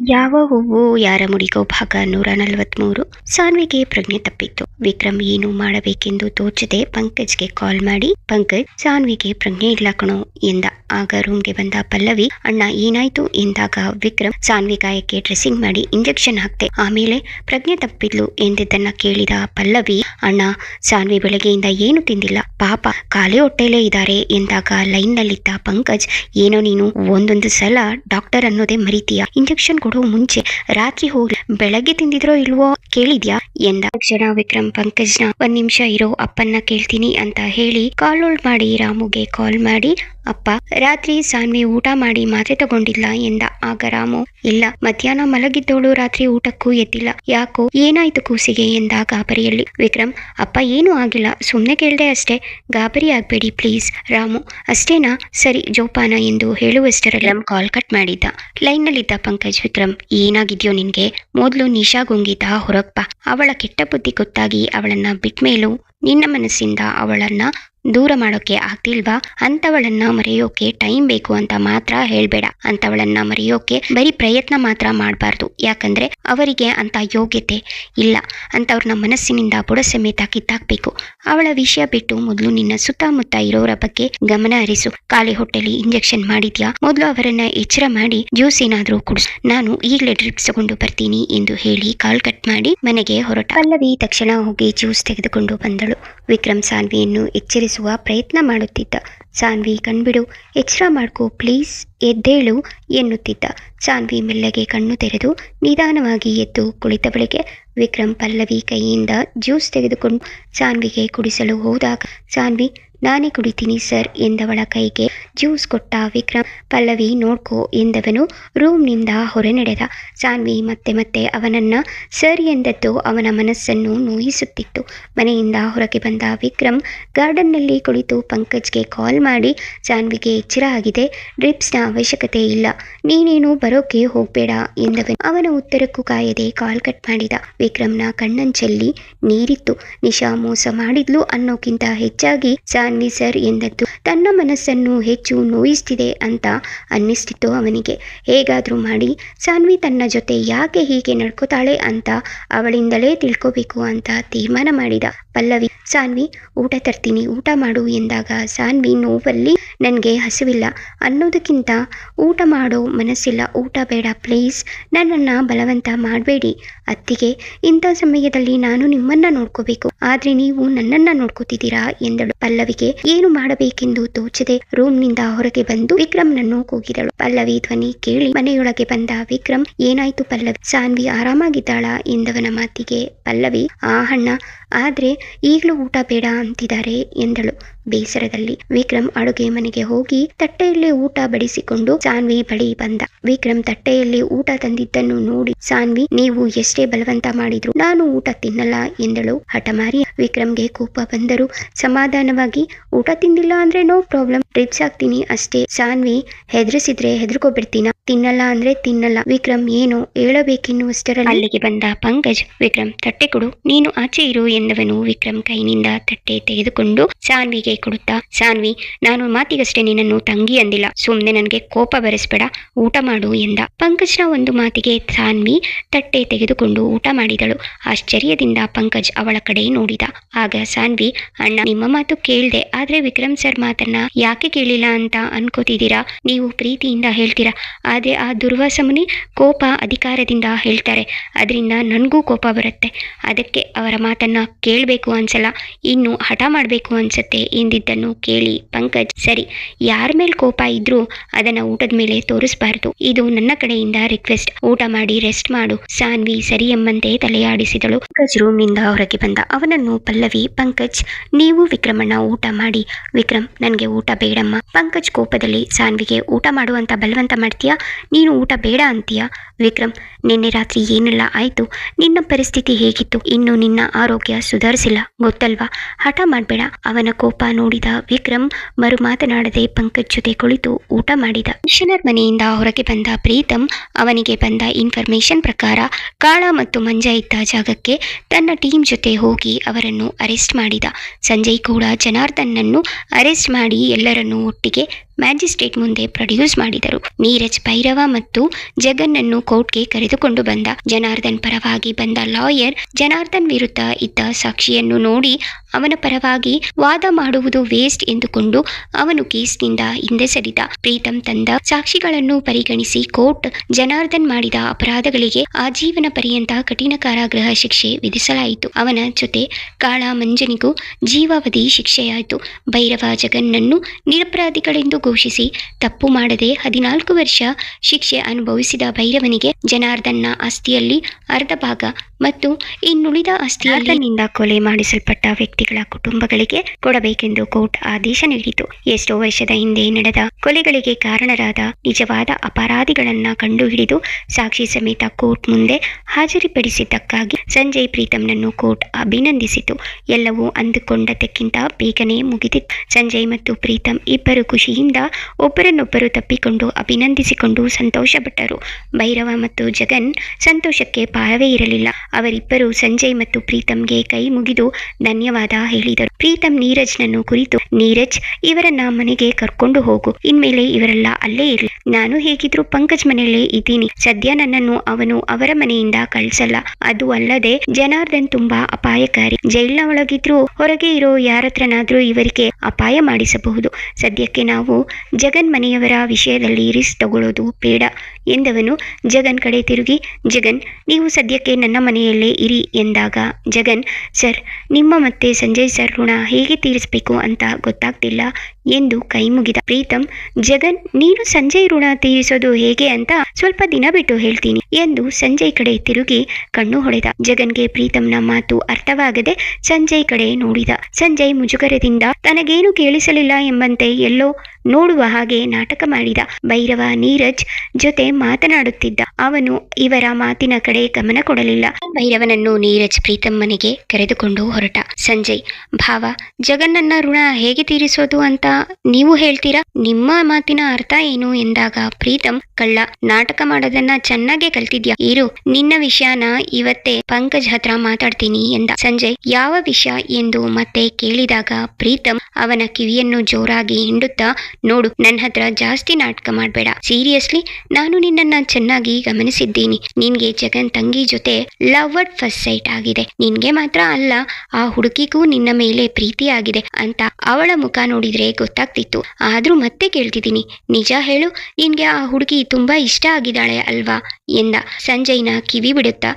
ಯಾವ ಹೂವು ಯಾರ ಮುಡಿಗೋ ಭಾಗ ನೂರ ನಲವತ್ಮೂರು. ಸಾನ್ವಿಗೆ ಪ್ರಜ್ಞೆ ತಪ್ಪಿತ್ತು ವಿಕ್ರಮ್ ಏನು ಮಾಡಬೇಕೆಂದು ತೋಚದೆ ಪಂಕಜ್ಗೆ ಕಾಲ್ ಮಾಡಿ, ಪಂಕಜ್ ಸಾನ್ವಿಗೆ ಪ್ರಜ್ಞೆ ಇಲ್ಲ ಎಂದ. ಆಗ ರೂಮ್ಗೆ ಬಂದ ಪಲ್ಲವಿ, ಅಣ್ಣ, ಏನಾಯ್ತು? ಎಂದಾಗ ವಿಕ್ರಮ್ ಸಾನ್ವಿ ಗಾಯಕ್ಕೆ ಡ್ರೆಸ್ಸಿಂಗ್ ಮಾಡಿ ಇಂಜೆಕ್ಷನ್ ಹಾಕ್ತೆ ಆಮೇಲೆ ಪ್ರಜ್ಞೆ ತಪ್ಪಿದ್ಲು ಎಂದಿದ್ದನ್ನ ಕೇಳಿದ ಪಲ್ಲವಿ, ಅಣ್ಣ ಸಾನ್ವಿ ಬೆಳಗ್ಗೆಯಿಂದ ಏನು ತಿಂದಿಲ್ಲ, ಪಾಪ ಖಾಲಿ ಹೊಟ್ಟೆಲೇ ಇದ್ದಾರೆ ಎಂದಾಗ ಲೈನ್ ನಲ್ಲಿದ್ದ ಪಂಕಜ್, ಏನೋ ನೀನು ಒಂದೊಂದು ಸಲ ಡಾಕ್ಟರ್ ಅನ್ನೋದೇ ಮರಿತೀಯ, ಇಂಜೆಕ್ಷನ್ ಕೊಡೋ ಮುಂಚೆ ರಾತ್ರಿ ಹೋಗಿ ಬೆಳಗ್ಗೆ ತಿಂದಿದ್ರೋ ಇಲ್ವೋ ಕೇಳಿದ್ಯಾ? ಎಂದ. ತಕ್ಷಣ ವಿಕ್ರಮ್ ಪಂಕಜ್ನ ಒಂದ್ ನಿಮಿಷ ಇರೋ ಅಪ್ಪನ್ನ ಕೇಳ್ತೀನಿ ಅಂತ ಹೇಳಿ ಕಾಲ್ ಹೋಲ್ಡ್ ಮಾಡಿ ರಾಮುಗೆ ಕಾಲ್ ಮಾಡಿ. ಅಪ್ಪ, ರಾತ್ರಿ ಸಾನ್ವಿ ಊಟ ಮಾಡಿ ಮಾತ್ರೆ ತಗೊಂಡಿಲ್ಲ ಎಂದ. ಆಗ ರಾಮು, ಇಲ್ಲ, ಮಧ್ಯಾಹ್ನ ಮಲಗಿದ್ದವಳು ರಾತ್ರಿ ಊಟಕ್ಕೂ ಎದ್ದಿಲ್ಲ. ಯಾಕೋ ಏನಾಯ್ತು ಕೂಸಿಗೆ ಎಂದ ಗಾಬರಿಯಲ್ಲಿ. ವಿಕ್ರಮ್, ಅಪ್ಪ ಏನೂ ಆಗಿಲ್ಲ ಸುಮ್ಮನೆ ಕೇಳ್ದೆ ಅಷ್ಟೇ. ಗಾಬರಿ ಆಗ್ಬೇಡಿ ಪ್ಲೀಸ್. ರಾಮು, ಅಷ್ಟೇನಾ? ಸರಿ, ಜೋಪಾನ ಎಂದು ಹೇಳುವಷ್ಟರಲ್ಲಿ ಕಾಲ್ ಕಟ್ ಮಾಡಿದ್ದ. ಲೈನ್ನಲ್ಲಿದ್ದ ಪಂಕಜ್, ವಿಕ್ರಮ್, ಏನಾಗಿದ್ಯೋ ನಿನ್ಗೆ? ಮೊದಲು ನಿಶಾಗುಂಗಿತ ಹೊರಪ್ಪ ಅವಳ ಕೆಟ್ಟ ಬುದ್ಧಿ ಗೊತ್ತಾಗಿ ಅವಳನ್ನ ಬಿಟ್ಮೇಲೂ ನಿನ್ನ ಮನಸ್ಸಿಂದ ಅವಳನ್ನ ದೂರ ಮಾಡೋಕೆ ಆಗ್ತಿಲ್ವಾ? ಅಂತವಳನ್ನ ಮರೆಯೋಕೆ ಟೈಮ್ ಬೇಕು ಅಂತ ಮಾತ್ರ ಹೇಳ್ಬೇಡ. ಅಂತವಳನ್ನ ಮರೆಯೋಕೆ ಬರೀ ಪ್ರಯತ್ನ ಮಾತ್ರ ಮಾಡಬಾರ್ದು. ಯಾಕಂದ್ರೆ ಅವರಿಗೆ ಅಂತ ಯೋಗ್ಯತೆ ಇಲ್ಲ. ಅಂತವ್ರನ್ನ ಮನಸ್ಸಿನಿಂದ ಬುಡ ಸಮೇತ ಕಿತ್ತಾಕ್ಬೇಕು. ಅವಳ ವಿಷಯ ಬಿಟ್ಟು ಮೊದಲು ನಿನ್ನ ಸುತ್ತಮುತ್ತ ಇರೋರ ಬಗ್ಗೆ ಗಮನ ಹರಿಸು. ಖಾಲಿ ಹೊಟ್ಟೆಲಿ ಇಂಜೆಕ್ಷನ್ ಮಾಡಿದ್ಯಾ? ಮೊದಲು ಅವರನ್ನ ಎಚ್ಚರ ಮಾಡಿ ಜ್ಯೂಸ್ ಏನಾದರೂ ಕುಡಿಸು. ನಾನು ಈಗಲೇ ಡ್ರಿಪ್ಸ್ ತಗೊಂಡು ಬರ್ತೀನಿ ಎಂದು ಹೇಳಿ ಕಾಲ್ ಕಟ್ ಮಾಡಿ ಮನೆಗೆ ಹೊರಟ. ಪಲ್ಲವಿ ತಕ್ಷಣ ಹೋಗಿ ಜ್ಯೂಸ್ ತೆಗೆದುಕೊಂಡು ಬಂದಳು. ವಿಕ್ರಮ್ ಸಾನ್ವಿಯನ್ನು ಎಚ್ಚರಿಸುವ ಪ್ರಯತ್ನ ಮಾಡುತ್ತಿದ್ದ. ಸಾನ್ವಿ, ಕಣ್ಬಿಡು ಎಚ್ಚರ ಮಾಡ್ಕೋ, ಪ್ಲೀಸ್, ಎದ್ದೇಳು ಎನ್ನುತ್ತಿದ್ದ. ಸಾನ್ವಿ ಮೆಲ್ಲಗೆ ಕಣ್ಣು ತೆರೆದು ನಿಧಾನವಾಗಿ ಎದ್ದು ಕುಳಿತ ಬಳಿಕೆ ವಿಕ್ರಮ್ ಪಲ್ಲವಿ ಕೈಯಿಂದ ಜ್ಯೂಸ್ ತೆಗೆದುಕೊಂಡು ಸಾನ್ವಿಗೆ ಕುಡಿಸಲು ಹೋದಾಗ, ಸಾನ್ವಿ ನಾನೇ ಕುಡಿತೀನಿ, ಸರ್, ಎಂದವಳ ಕೈಗೆ ಜ್ಯೂಸ್ ಕೊಟ್ಟ ವಿಕ್ರಮ್. ಪಲ್ಲವಿ, ನೋಡ್ಕೋ, ಎಂದವನು ರೂಮ್ನಿಂದ ಹೊರ ನಡೆದ. ಸಾನ್ವಿ ಮತ್ತೆ ಮತ್ತೆ ಅವನನ್ನ ಸರ್ ಎಂದದ್ದು ಅವನ ಮನಸ್ಸನ್ನು ನೋಯಿಸುತ್ತಿತ್ತು ಮನೆಯಿಂದ ಹೊರಗೆ ಬಂದ ವಿಕ್ರಮ್ ಗಾರ್ಡನ್ನಲ್ಲಿ ಕುಳಿತು ಪಂಕಜ್ಗೆ ಕಾಲ್ ಮಾಡಿ ಸಾನ್ವಿಗೆ ಎಚ್ಚರ ಆಗಿದೆ, ಡ್ರಿಪ್ಸ್ನ ಅವಶ್ಯಕತೆ ಇಲ್ಲ, ನೀನೇನು ಬರೋಕೆ ಹೋಗ್ಬೇಡ, ಎಂದವನು. ಅವನ ಉತ್ತರಕ್ಕೂ ಕಾಯದೆ ಕಾಲ್ ಕಟ್ ಮಾಡಿದ. ವಿಕ್ರಮ್ನ ಕಣ್ಣಂಚಲ್ಲಿ ನೀರಿತ್ತು. ನಿಶಾ ಮೋಸ ಮಾಡಿದ್ಲು ಅನ್ನೋಕ್ಕಿಂತ ಹೆಚ್ಚಾಗಿ ಸರ್ ಎಂದದ್ದು. ತನ್ನ ಮನಸ್ಸನ್ನು ಹೆಚ್ಚು ನೋಯಿಸ್ತಿದೆ ಅಂತ ಅನ್ನಿಸ್ತಿತ್ತು ಅವನಿಗೆ. ಹೇಗಾದರೂ ಮಾಡಿ, ಸಾನ್ವಿ ತನ್ನ ಜೊತೆ ಯಾಕೆ ಹೀಗೆ ನಡ್ಕೋತಾಳೆ ಅಂತ ಅವಳಿಂದಲೇ ತಿಳ್ಕೋಬೇಕು ಅಂತ ತೀರ್ಮಾನ ಮಾಡಿದ. ಪಲ್ಲವಿ, ಸಾನ್ವಿ, ಊಟ ತರ್ತೀನಿ. ಊಟ ಮಾಡು ಎಂದಾಗ ಸಾನ್ವಿ ನೋವಲ್ಲಿ ನನಗೆ ಹಸಿವಿಲ್ಲ. ಅನ್ನೋದಕ್ಕಿಂತ ಊಟ ಮಾಡೋ ಮನಸ್ಸಿಲ್ಲ. ಊಟ ಬೇಡ, ಪ್ಲೀಸ್. ನನ್ನನ್ನು ಬಲವಂತ ಮಾಡಬೇಡಿ. ಅತ್ತಿಗೆ, ಇಂಥ ಸಮಯದಲ್ಲಿ ನಾನು ನಿಮ್ಮನ್ನ ನೋಡ್ಕೋಬೇಕು. ಆದ್ರೆ ನೀವು ನನ್ನನ್ನ ನೋಡ್ಕೋತಿದ್ದೀರಾ? ಎಂದಳು. ಪಲ್ಲವಿಗೆ, ಏನು ಮಾಡಬೇಕೆಂದು ತೋಚದೆ ರೂಮ್ನಿಂದ ಹೊರಗೆ ಬಂದು ವಿಕ್ರಮ್ನನ್ನು ಕೂಗಿದಳು. ಪಲ್ಲವಿ ಧ್ವನಿ ಕೇಳಿ ಮನೆಯೊಳಗೆ ಬಂದ, ವಿಕ್ರಮ್, ಏನಾಯ್ತು ಪಲ್ಲವಿ? ಸಾನ್ವಿ ಆರಾಮಾಗಿದ್ದಾಳ? ಎಂದವನ ಮಾತಿಗೆ ಪಲ್ಲವಿ, ಆ ಹಣ್ಣ ಆದ್ರೆ ಈಗಲೂ ಊಟ ಬೇಡ ಅಂತಿದ್ದಾರೆ ಎಂದಳು. ಬೇಸರದಲ್ಲಿ ವಿಕ್ರಮ್ ಅಡುಗೆ ಮನೆಗೆ ಹೋಗಿ ತಟ್ಟೆಯಲ್ಲಿ ಊಟ ಬಡಿಸಿಕೊಂಡು ಸಾನ್ವಿ ಬಳಿ ಬಂದ. ವಿಕ್ರಮ್ ತಟ್ಟೆಯಲ್ಲಿ ಊಟ ತಂದಿದ್ದನ್ನು ನೋಡಿ ಸಾನ್ವಿ, ನೀವು ಎಷ್ಟೇ ಬಲವಂತ ಮಾಡಿದ್ರು ನಾನು ಊಟ ತಿನ್ನಲ್ಲ ಎಂದಳು ಹಠಮಾರಿ. ವಿಕ್ರಮ್ಗೆ ಕೋಪ ಬಂದರು ಸಮಾಧಾನವಾಗಿ, ಊಟ ತಿಂದಿಲ್ಲ ಅಂದ್ರೆ ನೋ ಪ್ರಾಬ್ಲಮ್ ಟ್ರಿಪ್ಸ್ ಹಾಕ್ತೀನಿ ಅಷ್ಟೇ. ಸಾನ್ವಿ, ಹೆದರಿಸಿದ್ರೆ ಹೆದರ್ಕೊಬಿಡ್ತೀನ? ತಿನ್ನಲ್ಲ ಅಂದ್ರೆ ತಿನ್ನಲ್ಲ. ವಿಕ್ರಮ್ ಏನು ಹೇಳಬೇಕೆನ್ನುವಷ್ಟರಲ್ಲಿ ಅಲ್ಲಿಗೆ ಬಂದ ಪಂಕಜ್, ವಿಕ್ರಮ್, ತಟ್ಟೆ ಕೊಡು. ನೀನು ಆಚೆ ಇರು ಎಂದವನು ವಿಕ್ರಮ್ ಕೈನಿಂದ ತಟ್ಟೆ ತೆಗೆದುಕೊಂಡು ಸಾನ್ವಿಗೆ ಕೊಡುತ್ತಾ, ಸಾನ್ವಿ, ನಾನು ಮಾತಿಗಷ್ಟೇ ನಿನ್ನನ್ನು ತಂಗಿ ಅಂದಿಲ್ಲ. ಸುಮ್ಮನೆ ನನಗೆ ಕೋಪ ಬರೆಸ್ಬೇಡ, ಊಟ ಮಾಡು ಎಂದ. ಪಂಕಜ್ನ ಒಂದು ಮಾತಿಗೆ ಸಾನ್ವಿ ತಟ್ಟೆ ತೆಗೆದುಕೊಂಡು ಊಟ ಮಾಡಿದಳು. ಆಶ್ಚರ್ಯದಿಂದ ಪಂಕಜ್ ಅವಳ ಕಡೆ ನೋಡಿದ. ಆಗ ಸಾನ್ವಿ, ಅಣ್ಣ, ನಿಮ್ಮ ಮಾತು ಕೇಳ್ದೆ, ಆದ್ರೆ ವಿಕ್ರಮ್ ಸರ್ ಮಾತನ್ನ ಯಾಕೆ ಕೇಳಿಲ್ಲ ಅಂತ ಅನ್ಕೋತಿದ್ದೀರಾ? ನೀವು ಪ್ರೀತಿಯಿಂದ ಹೇಳ್ತೀರಾ? ಆದ್ರೆ ಆ ದುರ್ವಾಸ ಮುನಿ ಕೋಪ ಅಧಿಕಾರದಿಂದ ಹೇಳ್ತಾರೆ. ಅದರಿಂದ ನನಗೂ ಕೋಪ ಬರುತ್ತೆ. ಅದಕ್ಕೆ ಅವರ ಮಾತನ್ನ ಕೇಳಬೇಕು ಅನ್ಸಲ್ಲ, ಇನ್ನು ಹಠ ಮಾಡಬೇಕು ಅನ್ಸತ್ತೆ ಎಂದಿದ್ದನ್ನು ಕೇಳಿ ಪಂಕಜ್, ಸರಿ, ಯಾರ ಮೇಲೆ ಕೋಪ ಇದ್ರೂ ಅದನ್ನ ಊಟದ ಮೇಲೆ ತೋರಿಸಬಾರದು. ಇದು ನನ್ನ ಕಡೆಯಿಂದ ರಿಕ್ವೆಸ್ಟ್. ಊಟ ಮಾಡಿ, ರೆಸ್ಟ್ ಮಾಡು. ಸಾನ್ವಿ ಸರಿ ಎಂಬಂತೆ ತಲೆಯಾಡಿಸಿದಳು. ಪಂಕಜ್ ರೂಮ್ನಿಂದ ಹೊರಗೆ ಬಂದ. ಅವನನ್ನು ಪಲ್ಲವಿ, ಪಂಕಜ್, ನೀವು ವಿಕ್ರಮಣ್ಣ, ಊಟ ಮಾಡಿ. ವಿಕ್ರಮ್, ನನಗೆ ಊಟ ಬೇಡಮ್ಮ. ಪಂಕಜ್ ಕೋಪದಲ್ಲಿ ಸಾನ್ವಿಗೆ, ಊಟ ಮಾಡುವಂತ ಬಲವಂತ ಮಾಡ್ತೀಯಾ? ನೀನು ಊಟ ಬೇಡ ಅಂತೀಯಾ? ವಿಕ್ರಮ್, ನಿನ್ನೆ ರಾತ್ರಿ ಏನೆಲ್ಲ ಆಯ್ತು? ನಿನ್ನ ಪರಿಸ್ಥಿತಿ ಹೇಗಿತ್ತು? ಇನ್ನು ನಿನ್ನ ಆರೋಗ್ಯ ಸುಧಾರಿಸಿಲ್ಲ. ಗೊತ್ತಲ್ವಾ? ಹಠ ಮಾಡಬೇಡ. ಅವನ ಕೋಪ ನೋಡಿದ ವಿಕ್ರಮ್ ಮರು ಮಾತನಾಡದೆ ಪಂಕಜ್ ಜೊತೆ ಕುಳಿತು ಊಟ ಮಾಡಿದ. ಮಿಷನರ್ ಮನೆಯಿಂದ ಹೊರಗೆ ಬಂದ ಪ್ರೀತಮ್ ಅವನಿಗೆ ಬಂದ ಇನ್ಫಾರ್ಮೇಶನ್ ಪ್ರಕಾರ ಕಾಳ ಮತ್ತು ಮಂಜ ಇದ್ದ ಜಾಗಕ್ಕೆ ತನ್ನ ಟೀಮ್ ಜೊತೆ ಹೋಗಿ ಅವರನ್ನು ಅರೆಸ್ಟ್ ಮಾಡಿದ. ಸಂಜಯ್ ಕೂಡ ಜನಾರ್ದನ್ನನ್ನು ಅರೆಸ್ಟ್ ಮಾಡಿ ಎಲ್ಲರನ್ನೂ ಒಟ್ಟಿಗೆ ಮ್ಯಾಜಿಸ್ಟ್ರೇಟ್ ಮುಂದೆ ಪ್ರೊಡ್ಯೂಸ್ ಮಾಡಿದರು. ನೀರಜ್ ಭೈರವ ಮತ್ತು ಜಗನ್ನನ್ನು ಕೋರ್ಟ್ಗೆ ಕರೆದುಕೊಂಡು ಬಂದ. ಜನಾರ್ದನ್ ಪರವಾಗಿ ಬಂದ ಲಾಯರ್ ಜನಾರ್ದನ್ ವಿರುದ್ಧ ಇದ್ದ ಸಾಕ್ಷಿಯನ್ನು ನೋಡಿ ಅವನ ಪರವಾಗಿ ವಾದ ಮಾಡುವುದು ವೇಸ್ಟ್ ಎಂದುಕೊಂಡು ಅವನು ಕೇಸ್ನಿಂದ ಹಿಂದೆ ಸರಿದ. ಪ್ರೀತಂ ತಂದ ಸಾಕ್ಷಿಗಳನ್ನು ಪರಿಗಣಿಸಿ ಕೋರ್ಟ್ ಜನಾರ್ದನ್ ಮಾಡಿದ ಅಪರಾಧಗಳಿಗೆ ಆಜೀವನ ಪರ್ಯಂತ ಕಠಿಣ ಕಾರಾಗೃಹ ಶಿಕ್ಷೆ ವಿಧಿಸಲಾಯಿತು. ಅವನ ಜೊತೆ ಕಾಳ ಮಂಜನಿಗೂ ಜೀವಾವಧಿ ಶಿಕ್ಷೆಯಾಯಿತು. ಭೈರವ ಜಗನ್ನನ್ನು ನಿರಪರಾಧಿಗಳೆಂದು ಘೋಷಿಸಿ, ತಪ್ಪು ಮಾಡದೆ ಹದಿನಾಲ್ಕು ವರ್ಷ ಶಿಕ್ಷೆ ಅನುಭವಿಸಿದ ಭೈರವನಿಗೆ ಜನಾರ್ದನ್ನ ಆಸ್ತಿಯಲ್ಲಿ ಅರ್ಧ ಭಾಗ ಮತ್ತು ಇನ್ನುಳಿದ ಆಸ್ತಿಯಲ್ಲಿನಿಂದ ಕೊಲೆ ಮಾಡಿಸಲ್ಪಟ್ಟ ವ್ಯಕ್ತಿಗಳ ಕುಟುಂಬಗಳಿಗೆ ಕೊಡಬೇಕೆಂದು ಕೋರ್ಟ್ ಆದೇಶ ನೀಡಿತು. ಎಷ್ಟೋ ವರ್ಷದ ಹಿಂದೆ ನಡೆದ ಕೊಲೆಗಳಿಗೆ ಕಾರಣರಾದ ನಿಜವಾದ ಅಪರಾಧಿಗಳನ್ನ ಕಂಡುಹಿಡಿದು ಸಾಕ್ಷಿ ಸಮೇತ ಕೋರ್ಟ್ ಮುಂದೆ ಹಾಜರುಪಡಿಸಿದ್ದಕ್ಕಾಗಿ ಸಂಜಯ್ ಪ್ರೀತಂನನ್ನು ಕೋರ್ಟ್ ಅಭಿನಂದಿಸಿತು. ಎಲ್ಲವೂ ಅಂದುಕೊಂಡದಕ್ಕಿಂತ ಬೇಗನೆ ಮುಗಿದಿತ್ತು. ಸಂಜಯ್ ಮತ್ತು ಪ್ರೀತಂ ಇಬ್ಬರು ಖುಷಿಯಿಂದ ಒಬ್ಬರನ್ನೊಬ್ಬರು ತಪ್ಪಿಕೊಂಡು ಅಭಿನಂದಿಸಿಕೊಂಡು ಸಂತೋಷಪಟ್ಟರು. ಭೈರವ ಮತ್ತು ಜಗನ್ ಸಂತೋಷಕ್ಕೆ ಪಾರವೇ ಇರಲಿಲ್ಲ. ಅವರಿಬ್ಬರು ಸಂಜಯ್ ಮತ್ತು ಪ್ರೀತಂಗೆ ಕೈ ಮುಗಿದು ಧನ್ಯವಾದ ಹೇಳಿದರು. ಪ್ರೀತಂ ನೀರಜ್ನನ್ನು ಕುರಿತು, ನೀರಜ್, ಇವರನ್ನ ಮನೆಗೆ ಕರ್ಕೊಂಡು ಹೋಗು. ಇನ್ಮೇಲೆ ಇವರೆಲ್ಲ ಅಲ್ಲೇ ಇರಲಿ. ನಾನು ಹೇಗಿದ್ರು ಪಂಕಜ್ ಮನೆಯಲ್ಲೇ ಇದ್ದೀನಿ. ಸದ್ಯ ನನ್ನನ್ನು ಅವನು ಅವರ ಮನೆಯಿಂದ ಕಳ್ಸಲ್ಲ. ಅದು ಅಲ್ಲದೆ ಜನಾರ್ದನ್ ತುಂಬಾ ಅಪಾಯಕಾರಿ. ಜೈಲಿನ ಒಳಗಿದ್ರು ಹೊರಗೆ ಇರೋ ಯಾರತ್ರನಾದ್ರೂ ಇವರಿಗೆ ಅಪಾಯ ಮಾಡಿಸಬಹುದು. ಸದ್ಯಕ್ಕೆ ನಾವು ಜಗನ್ ಮನೆಯವರ ವಿಷಯದಲ್ಲಿ ರಿಸ್ಕ್ ತಗೊಳ್ಳೋದು ಬೇಡ ಎಂದವನು ಜಗನ್ ಕಡೆ ತಿರುಗಿ, ಜಗನ್, ನೀವು ಸದ್ಯಕ್ಕೆ ನನ್ನ ಮನೆಯಲ್ಲೇ ಇರಿ ಎಂದಾಗ, ಜಗನ್, ಸರ್, ನಿಮ್ಮ ಮತ್ತೆ ಸಂಜಯ್ ಸರ್ ಋಣ ಹೇಗೆ ತೀರಿಸಬೇಕು ಅಂತ ಗೊತ್ತಾಗ್ತಿಲ್ಲ ಎಂದು ಕೈ ಮುಗಿದ ಪ್ರೀತಂ, ಜಗನ್, ನೀನು ಸಂಜಯ್ ಋಣ ತೀರಿಸೋದು ಹೇಗೆ ಅಂತ ಸ್ವಲ್ಪ ದಿನ ಬಿಟ್ಟು ಹೇಳ್ತೀನಿ ಎಂದು ಸಂಜಯ್ ಕಡೆ ತಿರುಗಿ ಕಣ್ಣು ಹೊಡೆದ. ಜಗನ್ಗೆ ಪ್ರೀತಂನ ಮಾತು ಅರ್ಥವಾಗದೆ ಸಂಜಯ್ ಕಡೆ ನೋಡಿದ. ಸಂಜಯ್ ಮುಜುಗರದಿಂದ, ತನಗೇನು ಕೇಳಿಸಲಿಲ್ಲ ಎಂಬಂತೆ ಎಲ್ಲೋ ನೋಡುವ ಹಾಗೆ ನಾಟಕ ಮಾಡಿದ ಭೈರವ ನೀರಜ್ ಜೊತೆ ಮಾತನಾಡುತ್ತಿದ್ದ. ಅವನು ಇವರ ಮಾತಿನ ಕಡೆ ಗಮನ ಕೊಡಲಿಲ್ಲ. ಭೈರವನನ್ನು ನೀರಜ್ ಪ್ರೀತಮ್ಮನಿಗೆ ಮನೆಗೆ ಕರೆದುಕೊಂಡು ಹೊರಟ. ಸಂಜಯ್, ಭಾವ, ಜಗನ್ನನ್ನ ಋಣ ಹೇಗೆ ತೀರಿಸೋದು ಅಂತ ನೀವು ಹೇಳ್ತೀರಾ? ನಿಮ್ಮ ಮಾತಿನ ಅರ್ಥ ಏನು ಎಂದಾಗ ಪ್ರೀತಂ ಕಳ್ಳ, ನಾಟಕ ಮಾಡೋದನ್ನ ಚೆನ್ನಾಗೆ ಕಲ್ತಿದ್ಯಾ? ಇರು, ನಿನ್ನ ವಿಷಯನ ಇವತ್ತೇ ಪಂಕಜ್ ಹತ್ರ ಮಾತಾಡ್ತೀನಿ ಎಂದ. ಸಂಜಯ್, ಯಾವ ವಿಷಯ ಎಂದು ಮತ್ತೆ ಕೇಳಿದಾಗ ಪ್ರೀತಂ ಅವನ ಕಿವಿಯನ್ನು ಜೋರಾಗಿ ಹಿಂಡುತ್ತಾ ನೋಡು ನನ್ನ ಹತ್ರ ಜಾಸ್ತಿ ನಾಟಕ ಮಾಡಬೇಡ. ಸೀರಿಯಸ್ಲಿ ನಾನು ನಿನ್ನನ್ನ ಚೆನ್ನಾಗಿ ಗಮನಿಸಿದ್ದೀನಿ. ನಿನ್ಗೆ ಜಗನ್ ತಂಗಿ ಜೊತೆ ಲವ್ ಅಟ್ ಫಸ್ಟ್ ಸೈಟ್ ಆಗಿದೆ. ನಿನ್ಗೆ ಮಾತ್ರ ಅಲ್ಲ ಆ ಹುಡುಗಿಗೂ ನಿನ್ನ ಮೇಲೆ ಪ್ರೀತಿ ಆಗಿದೆ ಅಂತ ಅವಳ ಮುಖ ನೋಡಿದ್ರೆ ಗೊತ್ತಾಗ್ತಿತ್ತು. ಆದ್ರೂ ಮತ್ತೆ ಕೇಳ್ತಿದ್ದೀನಿ. ನಿಜ ಹೇಳು ನಿನ್ಗೆ ಆ ಹುಡುಗಿ ತುಂಬಾ ಇಷ್ಟ ಆಗಿದ್ದಾಳೆ ಅಲ್ವಾ? ಎಂದ ಸಂಜಯ್ನ ಕಿವಿ ಬಿಡುತ್ತಾ.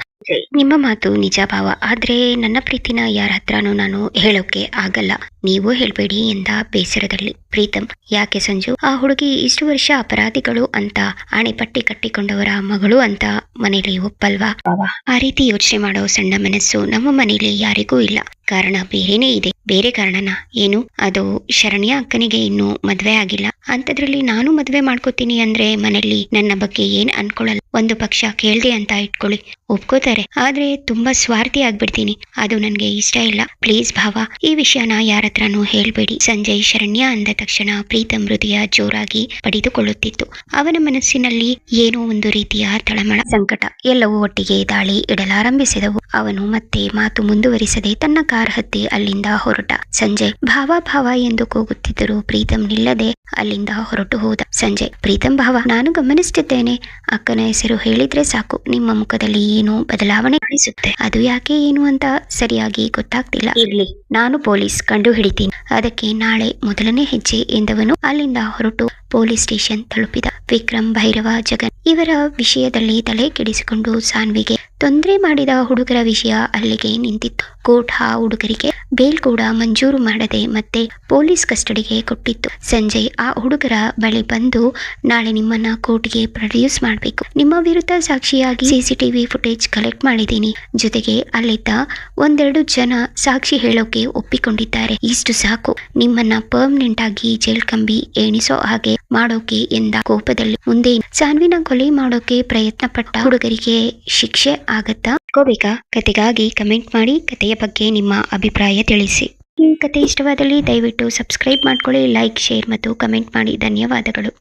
ನಿಮ್ಮ ಮಾತು ನಿಜ ಭಾವ ಆದ್ರೆ ನನ್ನ ಪ್ರೀತಿನ ಯಾರ ಹತ್ರನೂ ನಾನು ಹೇಳೋಕೆ ಆಗಲ್ಲ. ನೀವು ಹೇಳ್ಬೇಡಿ ಎಂದ ಬೇಸರದಲ್ಲಿ. ಪ್ರೀತಂ, ಯಾಕೆ ಸಂಜು? ಆ ಹುಡುಗಿ ಇಷ್ಟು ವರ್ಷ ಅಪರಾಧಿಗಳು ಅಂತ ಆಣೆ ಪಟ್ಟಿ ಕಟ್ಟಿಕೊಂಡವರ ಮಗಳು ಅಂತ ಮನೇಲಿ ಒಪ್ಪಲ್ವಾ? ಆ ರೀತಿ ಯೋಚನೆ ಮಾಡೋ ಸಣ್ಣ ಮನಸ್ಸು ನಮ್ಮ ಮನೇಲಿ ಯಾರಿಗೂ ಇಲ್ಲ. ಕಾರಣ ಬೇರೆನೇ ಇದೆ. ಬೇರೆ ಕಾರಣನ? ಏನು? ಅದು ಶರಣ್ಯ ಅಕ್ಕನಿಗೆ ಇನ್ನು ಮದ್ವೆ ಆಗಿಲ್ಲ. ಅಂತದ್ರಲ್ಲಿ ನಾನು ಮದ್ವೆ ಮಾಡ್ಕೋತೀನಿ ಅಂದ್ರೆ ಮನೇಲಿ ನನ್ನ ಬಗ್ಗೆ ಏನ್ ಅನ್ಕೊಳಲ್ಲ. ಒಂದು ಪಕ್ಷ ಕೇಳ್ದೆ ಅಂತ ಇಟ್ಕೊಳ್ಳಿ. ಒಪ್ಕೋತಾರೆ. ಆದ್ರೆ ತುಂಬಾ ಸ್ವಾರ್ಥಿ ಆಗ್ಬಿಡ್ತೀನಿ. ಅದು ನನ್ಗೆ ಇಷ್ಟ ಇಲ್ಲ. ಪ್ಲೀಸ್ ಭಾವ, ಈ ವಿಷಯನ ಯಾರ ಹತ್ರನೂ ಹೇಳ್ಬೇಡಿ. ಸಂಜಯ್ ಶರಣ್ಯ ಅಂದ ತಕ್ಷಣ ಪ್ರೀತಂ ಹೃದಯ ಜೋರಾಗಿ ಪಡೆದುಕೊಳ್ಳುತ್ತಿತ್ತು. ಅವನ ಮನಸ್ಸಿನಲ್ಲಿ ಏನೋ ಒಂದು ರೀತಿಯ ತಳಮಳ, ಸಂಕಟ, ಎಲ್ಲವೂ ಒಟ್ಟಿಗೆ ದಾಳಿ ಇಡಲಾರಂಭಿಸಿದವು. ಅವನು ಮತ್ತೆ ಮಾತು ಮುಂದುವರಿಸದೆ ತನ್ನ ಕಾರ್ ಹತ್ತಿ ಅಲ್ಲಿಂದ ಹೊರಟ. ಸಂಜಯ್ ಭಾವ ಭಾವ ಎಂದು ಕೂಗುತ್ತಿದ್ದರೂ ಪ್ರೀತಂ ನಿಲ್ಲದೆ ಅಲ್ಲಿಂದ ಹೊರಟು ಹೋದ. ಸಂಜಯ್, ಪ್ರೀತಂ ಭಾವ, ನಾನು ಗಮನಿಸುತ್ತಿದ್ದೇನೆ ಅಕ್ಕನ ಹೆಸರು ಹೇಳಿದ್ರೆ ಸಾಕು. ನಿಮ್ಮ ಮುಖದಲ್ಲಿ ಏನೋ ಬದಲಾವಣೆ ಕಾಣಿಸುತ್ತೆ. ಅದು ಯಾಕೆ ಏನು ಅಂತ ಸರಿಯಾಗಿ ಗೊತ್ತಾಗ್ತಿಲ್ಲ. ಇರ್ಲಿ. ನಾನು ಪೊಲೀಸ್ ಕಂಡು ಹಿಡಿತೀನಿ ಅದಕ್ಕೆ ನಾಳೆ ಮೊದಲನೇ ಹೆಜ್ಜೆ ಎಂದವನು ಅಲ್ಲಿಂದ ಹೊರಟು ಪೊಲೀಸ್ ಸ್ಟೇಷನ್ ತಲುಪಿದ ವಿಕ್ರಮ್, ಭೈರವ, ಜಗನ್ ಇವರ ವಿಷಯದಲ್ಲಿ ತಲೆ ಕೆಡಿಸಿಕೊಂಡು ಸಾನ್ವಿಗೆ ತೊಂದರೆ ಮಾಡಿದ ಹುಡುಗರ ವಿಷಯ ಅಲ್ಲಿಗೆ ನಿಂತಿತ್ತು. ಕೋರ್ಟ್ ಆ ಹುಡುಗರಿಗೆ ಬೇಲ್ ಕೂಡ ಮಂಜೂರು ಮಾಡದೆ ಮತ್ತೆ ಪೊಲೀಸ್ ಕಸ್ಟಡಿಗೆ ಕೊಟ್ಟಿತ್ತು. ಸಂಜಯ್ ಆ ಹುಡುಗರ ಬಳಿ ಬಂದು, ನಾಳೆ ನಿಮ್ಮನ್ನ ಕೋರ್ಟ್ಗೆ ಪ್ರೊಡ್ಯೂಸ್ ಮಾಡಬೇಕು. ನಿಮ್ಮ ವಿರುದ್ಧ ಸಾಕ್ಷಿಯಾಗಿ ಸಿಸಿಟಿವಿ ಫುಟೇಜ್ ಕಲೆಕ್ಟ್ ಮಾಡಿದ್ದೀನಿ. ಜೊತೆಗೆ ಅಲ್ಲಿದ್ದ ಒಂದೆರಡು ಜನ ಸಾಕ್ಷಿ ಹೇಳೋಕೆ ಒಪ್ಪಿಕೊಂಡಿದ್ದಾರೆ. ಇಷ್ಟು ಸಾಕು. ನಿಮ್ಮನ್ನ ಪರ್ಮನೆಂಟ್ ಆಗಿ ಜೈಲ್ ಕಂಬಿ ಎಣಿಸೋ ಹಾಗೆ ಮಾಡೋಕೆ ಎಂದ ಕೋಪದಲ್ಲಿ ಮುಂದೆ ಸಾನ್ವಿನ ಕೊಲೆ ಮಾಡೋಕೆ ಪ್ರಯತ್ನ ಪಟ್ಟ ಹುಡುಗರಿಗೆ ಶಿಕ್ಷೆ ಆಗತ್ತಾ? ಕೋಬೇಕಾ ಕತೆಗಾಗಿ ಕಮೆಂಟ್ ಮಾಡಿ ಕತೆಯ ಬಗ್ಗೆ ನಿಮ್ಮ ಅಭಿಪ್ರಾಯ ತಿಳಿಸಿ. ಈ ಕತೆ ಇಷ್ಟವಾದಲ್ಲಿ ದಯವಿಟ್ಟು ಸಬ್ಸ್ಕ್ರೈಬ್ ಮಾಡ್ಕೊಳ್ಳಿ, ಲೈಕ್, ಶೇರ್ ಮತ್ತು ಕಮೆಂಟ್ ಮಾಡಿ. ಧನ್ಯವಾದಗಳು.